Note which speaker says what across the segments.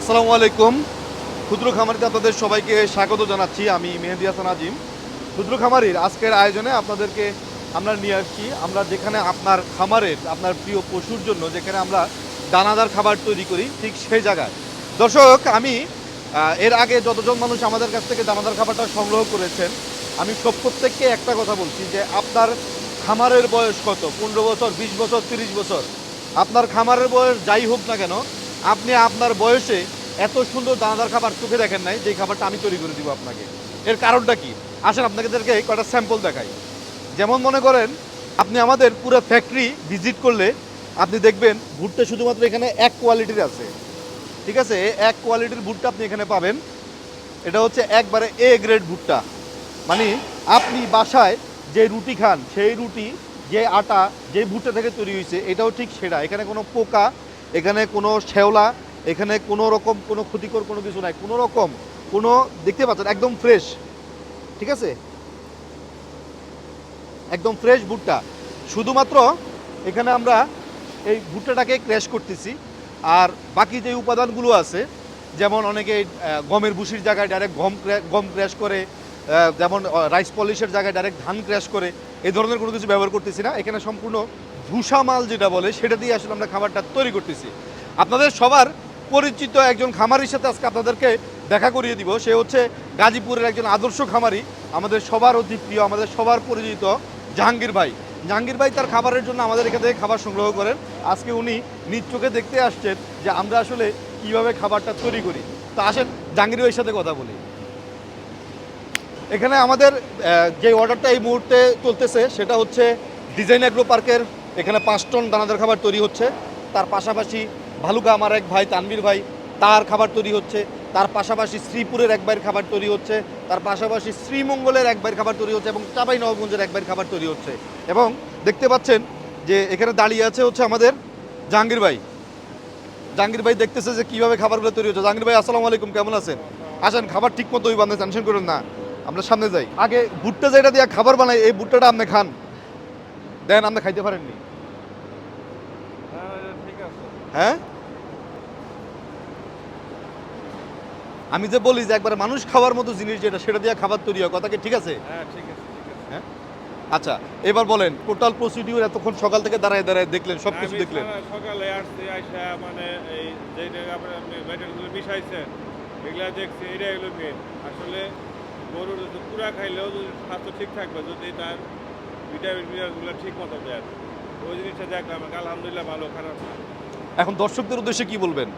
Speaker 1: আসসালামু আলাইকুম। ক্ষুদ্র খামারিতে আপনাদের সবাইকে স্বাগত জানাচ্ছি। আমি মেহেদি হাসান আজিম। ক্ষুদ্র খামারির আজকের আয়োজনে আপনাদেরকে আমরা নিয়ে আসছি। আমরা যেখানে আপনার খামারের, আপনার প্রিয় পশুর জন্য যেখানে আমরা দানাদার খাবার তৈরি করি, ঠিক সেই জায়গায়। দর্শক, আমি এর আগে যতজন মানুষ আমাদের কাছ থেকে দানাদার খাবারটা সংগ্রহ করেছেন, আমি সব প্রত্যেককে একটা কথা বলছি যে আপনার খামারের বয়স কত? পনেরো বছর, বিশ বছর, তিরিশ বছর? আপনার খামারের বয়স যাই হোক না কেন আপনি আপনার বয়সে এত সুন্দর দানাদার খাবার চোখে দেখেন নাই যে খাবারটা আমি তৈরি করে দিব আপনাকে। এর কারণটা কি? আসেন, আপনাদেরকে কয়টা স্যাম্পল দেখাই। যেমন মনে করেন, আপনি আমাদের পুরো ফ্যাক্টরি ভিজিট করলে আপনি দেখবেন ভুট্টা শুধুমাত্র এখানে এক কোয়ালিটির আছে। ঠিক আছে? এক কোয়ালিটির ভুট্টা আপনি এখানে পাবেন। এটা হচ্ছে একবারে এ গ্রেড ভুট্টা। মানে আপনি বাসায় যে রুটি খান, সেই রুটি, যে আটা, যে ভুট্টা থেকে তৈরি হয়েছে, এটাও ঠিক সেটা। এখানে কোনো পোকা এখানে কোনো শ্যাওলা, এখানে কোনো রকম কোনো ক্ষতিকর কোনো কিছু নাই। কোনো রকম কোনো, দেখতে পাচ্ছেন, একদম ফ্রেশ ঠিক আছে? একদম ফ্রেশ ভুট্টা। শুধুমাত্র এখানে আমরা এই ভুট্টাটাকে ক্র্যাশ করতেছি। আর বাকি যে উপাদানগুলো আছে, যেমন অনেকে গমের ভুসির জায়গায় ডাইরেক্ট গম গম ক্র্যাশ করে যেমন রাইস পলিশের জায়গায় ডাইরেক্ট ধান ক্র্যাশ করে এই ধরনের কোনো কিছু ব্যবহার করতেছি না। এখানে সম্পূর্ণ ভুসা মাল যেটা বলে, সেটা দিয়ে আসলে আমরা খাবারটা তৈরি করতেছি। আপনাদের সবার পরিচিত একজন খামারির সাথে আজকে আপনাদেরকে দেখা করিয়ে দিব। সে হচ্ছে গাজীপুরের একজন আদর্শ খামারি, আমাদের সবার অতি প্রিয়, আমাদের সবার পরিচিত জাহাঙ্গীর ভাই। জাহাঙ্গীর ভাই তার খাবারের জন্য আমাদের এখান থেকে খাবার সংগ্রহ করেন। আজকে উনি নিজ চোখে দেখতে আসছেন যে আমরা আসলে কীভাবে খাবারটা তৈরি করি। তো আসেন জাহাঙ্গীর ভাইয়ের সাথে কথা বলি। এখানে আমাদের যে অর্ডারটা এই মুহূর্তে চলতেছে, সেটা হচ্ছে ডিজাইন অ্যাগ্রো পার্কের এখানে পাঁচ টন দানাদার খাবার তৈরি হচ্ছে। তার পাশাপাশি ভালুকা আমার এক ভাই তানবীর ভাই, তার খাবার তৈরি হচ্ছে। তার পাশাপাশি শ্রীপুরের এক ভাইয়ের খাবার তৈরি হচ্ছে। তার পাশাপাশি শ্রীমঙ্গলের এক ভাইয়ের খাবার তৈরি হচ্ছে এবং চাপাই নবগঞ্জের এক ভাইয়ের খাবার তৈরি হচ্ছে। এবং দেখতে পাচ্ছেন যে এখানে দাঁড়িয়ে আছে হচ্ছে আমাদের জাহাঙ্গীর ভাই। জাহাঙ্গীর ভাই দেখতেছে যে কীভাবে খাবারগুলো তৈরি হচ্ছে। জাহাঙ্গীর ভাই, আসসালামু আলাইকুম, কেমন আছেন? আসেন, খাবার ঠিক মতো ওই বান্ধে টেনশন করেন না। আমরা সামনে যাই। আগে ভুট্টা যেটা দিয়ে খাবার বানাই, এই ভুট্টাটা আপনি খান। দেন, আপনি খাইতে পারেননি। হ্যাঁ? আমি যে বলি যে একবার মানুষ খাওয়ার মতো জিনিস যেটা সেটা দিয়ে খাবার তৈরি হয় কথা কি ঠিক আছে?
Speaker 2: হ্যাঁ
Speaker 1: হ্যাঁ? আচ্ছা এবার বলেন টোটাল প্রসিডিউর এতক্ষণ সকাল থেকে দাঁড়ায় দাঁড়ায় দেখলেন সব কিছু দেখলেন।
Speaker 2: সকালে আসছি আইসা মানে এই যে আপনি মেটেরিয়ালগুলো মিশাইছেন এগুলা দেখছি এটা এগুলো মেন আসলে গরুর যদি পুরা খাইলেও যদি স্বাস্থ্য ঠিক থাকবে যদি তার ভিটামিন মিনারেলগুলো ঠিক মতো দেয় ওই জিনিসটা দেখলাম আলহামদুলিল্লাহ ভালো খারাপ না।
Speaker 1: এখন দর্শকদের উদ্দেশ্যে কি বলবেন?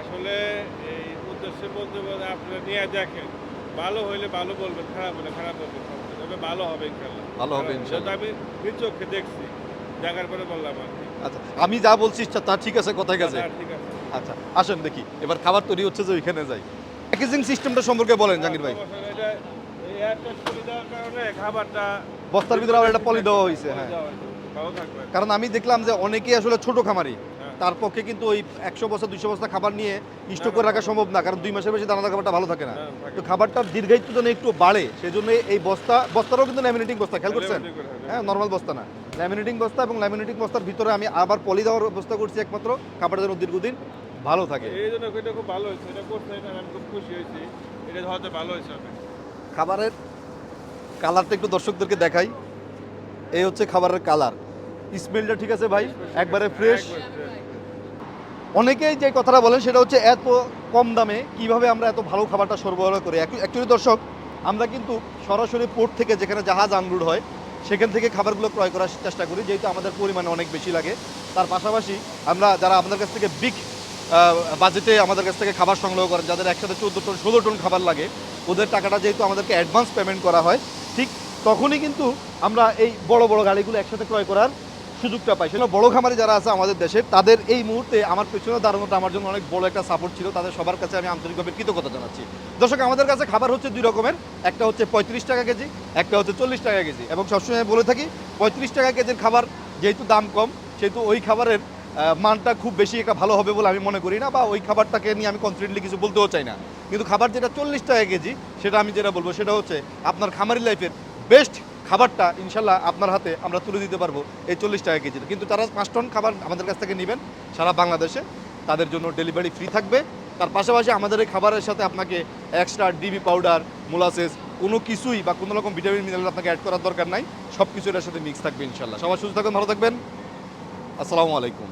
Speaker 2: আসলে এই উদ্দেশ্যে বলতে বলতে আপনারা নিয়ে দেখেন ভালো হইলে ভালো বলবেন খারাপ হলে খারাপ বলবেন তবে ভালো হবে ইনশাল্লাহ।
Speaker 1: ভালো হবে ইনশাল্লাহ।
Speaker 2: আমি নিজ চোখে দেখছি দেখার পরে বললাম আর
Speaker 1: আচ্ছা আমি যা বলছি তা ঠিক আছে কথাই গেছে?
Speaker 2: না, ঠিক আছে।
Speaker 1: আচ্ছা আসেন দেখি এবার খাবার তৈরি হচ্ছে যে ওইখানে যাই। প্যাকেজিং সিস্টেমটা সম্পর্কে বলেন জাহাঙ্গীর ভাই।
Speaker 2: কারণে খাবারটা
Speaker 1: বস্তার ভিতরে আবার একটা পলি দেওয়া হয়েছে হ্যাঁ। কারণ আমি দেখলাম যে অনেকেই আসলে ছোট খামারি।
Speaker 2: হ্যাঁ।
Speaker 1: তার পক্ষে কিন্তু ওই একশো বস্তা দুইশো বস্তা খাবার নিয়ে স্টক করে রাখা সম্ভব না কারণ দুই মাসের বেশি দানাদার খাবারটা ভালো থাকে না। তো খাবারটার দীর্ঘায়িত্ব যেন একটু বাড়ে সেই জন্য এই বস্তা বস্তারও কিন্তু ল্যামিনেটিং বস্তা খেয়াল করছেন?
Speaker 2: হ্যাঁ।
Speaker 1: হ্যাঁ নর্মাল বস্তা না। ল্যামিনেটিং বস্তা এবং ল্যামিনেটিং বস্তার ভিতরে আমি আবার পলি দেওয়ার ব্যবস্থা করছি একমাত্র খাবারটা যেন দীর্ঘদিন ভালো থাকে।
Speaker 2: এই জন্য এটা খুব ভালো হয়েছে এটা করতে আমি খুব খুশি হয়েছি এটা হয়তো ভালো হয়েছে
Speaker 1: খাবারের কালারটা একটু দর্শকদেরকে দেখাই। এই হচ্ছে খাবারের কালার। স্মেলটা ঠিক আছে ভাই? একবারে ফ্রেশ অনেকেই যে কথাটা বলেন সেটা হচ্ছে এত কম দামে কীভাবে আমরা এত ভালো খাবারটা সরবরাহ করি। অ্যাকচুয়ালি দর্শক, আমরা কিন্তু সরাসরি পোর্ট থেকে যেখানে জাহাজ আনলোড হয়, সেখান থেকে খাবারগুলো ক্রয় করার চেষ্টা করি, যেহেতু আমাদের পরিমাণ অনেক বেশি লাগে। তার পাশাপাশি আমরা যারা আমাদের কাছ থেকে বিগ বাজেটে আমাদের কাছ থেকে খাবার সংগ্রহ করেন, যাদের একসাথে চোদ্দ টন, ষোলো টন খাবার লাগে, ওদের টাকাটা যেহেতু আমাদেরকে অ্যাডভান্স পেমেন্ট করা হয়, ঠিক তখনই কিন্তু আমরা এই বড় বড় গাড়িগুলো একসাথে ক্রয় করার সুযোগটা পাই। সেটা বড় খামারি যারা আছে আমাদের দেশে, তাদের এই মুহূর্তে আমার পেছনে দাঁড়ানোটা আমার জন্য অনেক বড় একটা সাপোর্ট ছিল। তাদের সবার কাছে আমি আন্তরিকভাবে কৃতজ্ঞতা জানাচ্ছি। দর্শক, আমাদের কাছে খাবার হচ্ছে দুই রকমের। একটা হচ্ছে পঁয়ত্রিশ টাকা কেজি, একটা হচ্ছে চল্লিশ টাকা কেজি। এবং সবসময় বলে থাকি, পঁয়ত্রিশ টাকা কেজির খাবার যেহেতু দাম কম, সেহেতু ওই খাবারের মানটা খুব বেশি একটা ভালো হবে বলে আমি মনে করি না বা ওই খাবারটাকে নিয়ে আমি কনফিডেন্টলি কিছু বলতেও চাই না। কিন্তু খাবার যেটা চল্লিশ টাকা কেজি, সেটা আমি যেটা বলব, সেটা হচ্ছে আপনার খামারি লাইফের বেস্ট খাবারটা ইনশাল্লাহ আপনার হাতে আমরা তুলে দিতে পারব এই চল্লিশ টাকা কেজিতে কিন্তু তারা পাঁচ টন খাবার আমাদের কাছ থেকে নেবেন সারা বাংলাদেশে। তাদের জন্য ডেলিভারি ফ্রি থাকবে। তার পাশাপাশি আমাদের এই খাবারের সাথে আপনাকে এক্সট্রা ডিবি পাউডার মোলাসেস কোনো কিছুই বা কোনো রকম ভিটামিন মিনারেল আপনাকে অ্যাড করার দরকার নাই। সব কিছু এটার সাথে মিক্স থাকবে ইনশাল্লাহ। সবাই সুস্থ থাকবেন, ভালো থাকবেন। আসসালামু আলাইকুম।